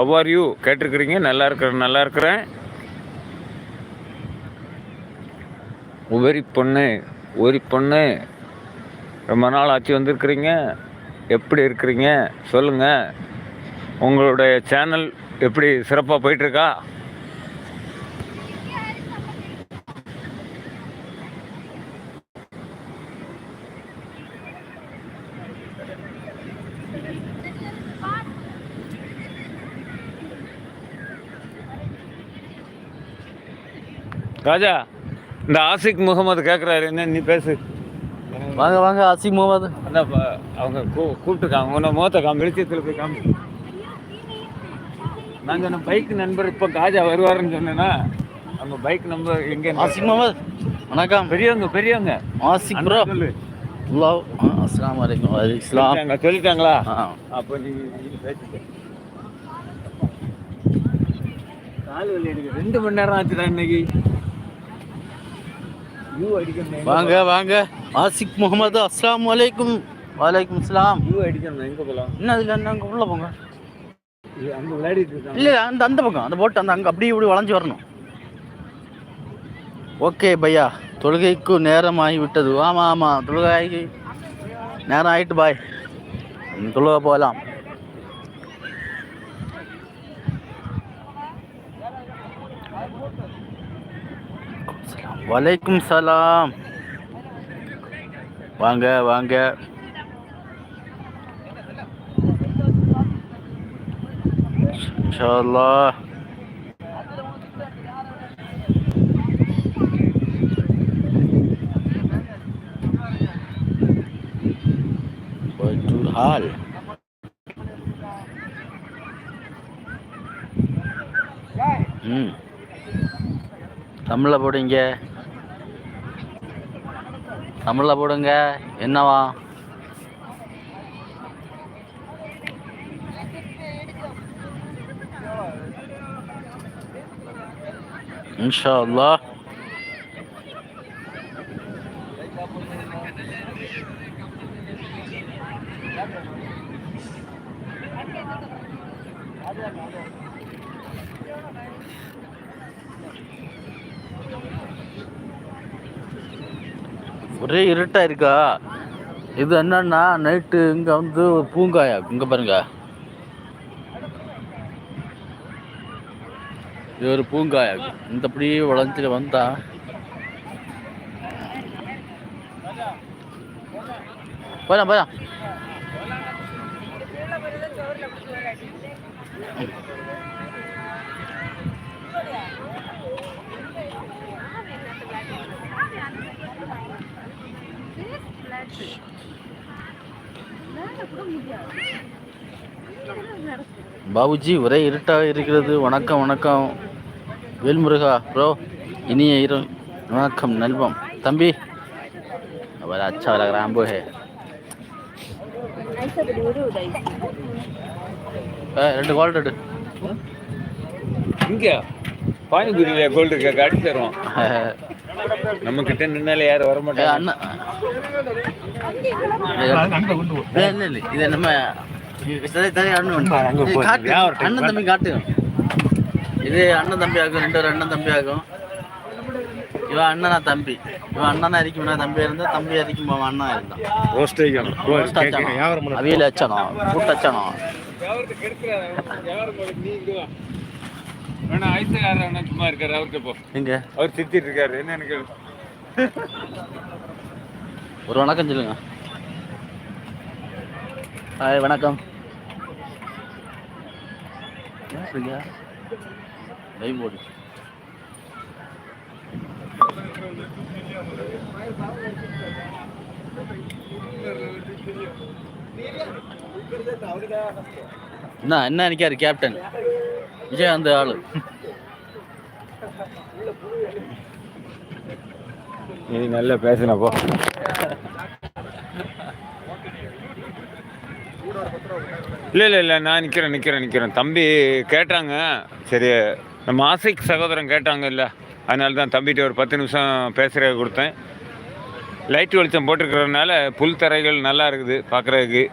How are you கேட்டிருக்கிறீங்க? நல்லா இருக்கிறேன் நல்லா இருக்கிறேன். உபரி பொண்ணு உரி பொண்ணு. ரொம்ப நாள் ஆச்சு வந்திருக்கிறீங்க. எப்படி இருக்கிறீங்க? சொல்லுங்கள் உங்களுடைய சேனல் எப்படி சிறப்பாக போயிட்டுருக்கா ராஜா இந்த ஆசிக் முகமது கேட்குறாரு என்ன நீ பேசு. வாங்க வாங்க ஆசிக் முகமது. அதான் அவங்க கூ கூப்பிட்டுருக்காங்க. உன்னை முகத்தை காமி வெளிச்சத்தில் போய் காமி. நான் சொன்ன பைக் நண்பர் இப்போ காஜா வருவாருன்னு சொன்னேன்னா அவங்க பைக் நம்பர் எங்கே ஆசிக் முகமது வணக்கம். பெரியவங்க பெரியவங்க. ஆசிக் ப்ரோ சொல்லு. அலைக்கும். வலைக்கும் இஸ்லாம். சொல்லிட்டாங்க, சொல்லிட்டாங்களா? அப்போ நீ பேசிக்க. கால் வலி எடுக்க. ரெண்டு மணி நேரம் ஆச்சுடா இன்னைக்கு. வாங்க வாங்க ஆசிக் முகமது அலைக்கும் வலைக்கும் எங்கே போகலாம் என்ன அதில் என்ன அங்கே உள்ள போங்க இல்லை அந்த அந்த பக்கம் அந்த போட்டு அந்த அங்கே அப்படியே இப்படி வளைஞ்சு வரணும் ஓகே பையா தொழுகைக்கு நேரம் ஆகிவிட்டது ஆமாம் ஆமாம் தொழுகை நேரம் ஆகிட்டு பாய் தொழுகை போகலாம் வலைக்கும் சலாம். வாங்க வாங்க. இன்ஷா அல்லாஹ் ம். தமிழில் போடுங்க தமிழில் போடுங்க. என்னவா? இன்ஷா அல்லாஹ் ஒரே இருட்டாக இருக்கா? இது என்னன்னா நைட்டு இங்கே வந்து ஒரு பூங்காயா? இங்கே பாருங்க. இது ஒரு பூங்காயா? இந்த அப்படியே வளைஞ்சிட்டு வந்தா. போலாம் போலாம். பாபுஜி ஒரே இருட்டாக இருக்கிறது. வணக்கம் வணக்கம். வேல்முருகா ப்ரோ இனிய இரு வணக்கம் நல்வம். தம்பி. அவர் அச்சா வர அம்பு. ஹே ரெண்டு கோல்டு ரெண்டு இங்கே பானிபூரியில் கோல்டு இருக்க தருவோம் நம்ம கிட்ட நின்னாலே யாரும் வர மாட்டாங்க இல்ல இது நம்ம அண்ணன் தம்பி காட்டு. இது அண்ணன் தம்பி ஆகும் ரெண்டு அண்ணன் தம்பி ஆகும். இவன் அண்ணனா தம்பி. இவன் அண்ணனா இருக்கும் இவனா தம்பி இருந்தா தம்பி இருக்கும் அவன் அண்ணா இருந்தான். ரோஸ்ட் அவியல் அச்சனம் கூட்டு அச்சனம் வேணா ஐசக்காரர் சும்மா இருக்காரு அவர்கிட்ட போ. எங்க? அவர் சிரிச்சிட்டு இருக்காரு. என்னன்னு கேளு ஒரு வணக்கம் சொல்லுங்க. ஹாய் வணக்கம். லைவ் போடு. என்ன என்ன நினைக்காரு கேப்டன் விஜய் அந்த ஆளு. நீ நல்லா பேசினப்போ இல்லை இல்லை இல்லை நான் நிற்கிறேன் நிற்கிறேன் நிற்கிறேன் தம்பி கேட்டாங்க. சரி நம்ம ஆசைக்கு சகோதரன் கேட்டாங்க இல்லை அதனால தான் தம்பிகிட்ட ஒரு பத்து நிமிஷம் பேசுகிற கொடுத்தேன். லைட் வெளிச்சம் போட்டிருக்கிறதுனால புல் தரைகள் நல்லா இருக்குது பார்க்குறதுக்கு